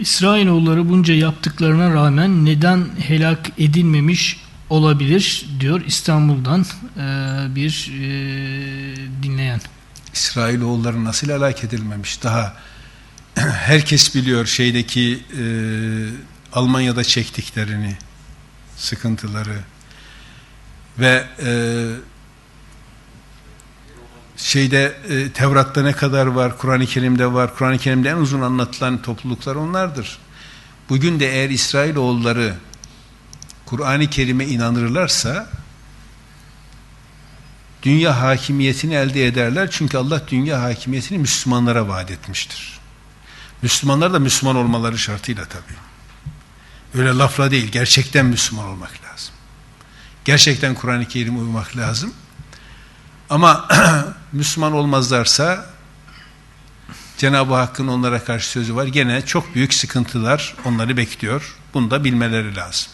İsrailoğulları bunca yaptıklarına rağmen neden helak edilmemiş olabilir diyor İstanbul'dan e, bir e, dinleyen. İsrailoğulları nasıl helak edilmemiş? Daha herkes biliyor şeydeki e, Almanya'da çektiklerini, sıkıntıları ve e, şeyde e, Tevrat'ta ne kadar var, Kur'an-ı Kerim'de var. Kur'an-ı Kerim'de en uzun anlatılan topluluklar onlardır. Bugün de eğer İsrailoğulları Kur'an-ı Kerim'e inanırlarsa dünya hakimiyetini elde ederler. Çünkü Allah dünya hakimiyetini Müslümanlara vaat etmiştir. Müslümanlar da Müslüman olmaları şartıyla tabii. Öyle lafla değil, gerçekten Müslüman olmak lazım. Gerçekten Kur'an-ı Kerim'e uymak lazım. Ama Müslüman olmazlarsa Cenab-ı Hakk'ın onlara karşı sözü var. Gene çok büyük sıkıntılar onları bekliyor. Bunu da bilmeleri lazım.